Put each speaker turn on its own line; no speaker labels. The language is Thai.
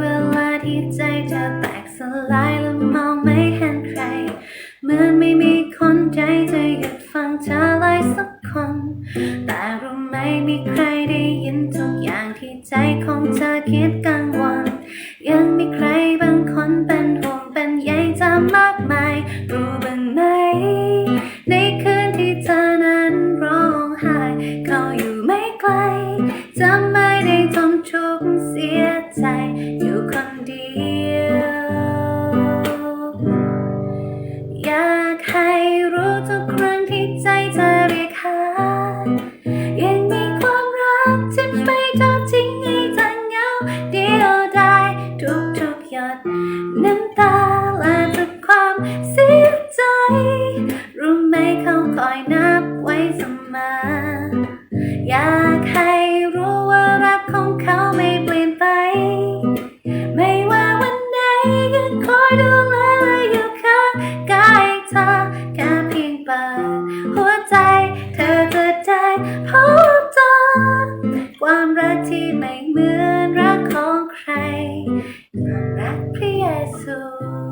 เวลาที่ใจเธอแตกสลายแล้วมองไม่เห็นใคร เหมือนไม่มีคนใจจะหยุดฟังเธอเลยสักคน แต่รู้ไหมมีใครได้ยินทุกอย่างที่ใจของเธอคิดกังวล ยังมีใครบางคนเป็นห่วงเป็นใยเธอมากมาย รู้บ้างไหม จะไม่ได้ทนทุกข์เสียใจอยู่คนเดียว อยากให้รู้ทุกครั้งที่ใจเธอเรียกหายังมีความรักที่ไม่ทอดทิ้งให้เธอเหงาเดียวดายทุกๆหยดน้ำตา Happy as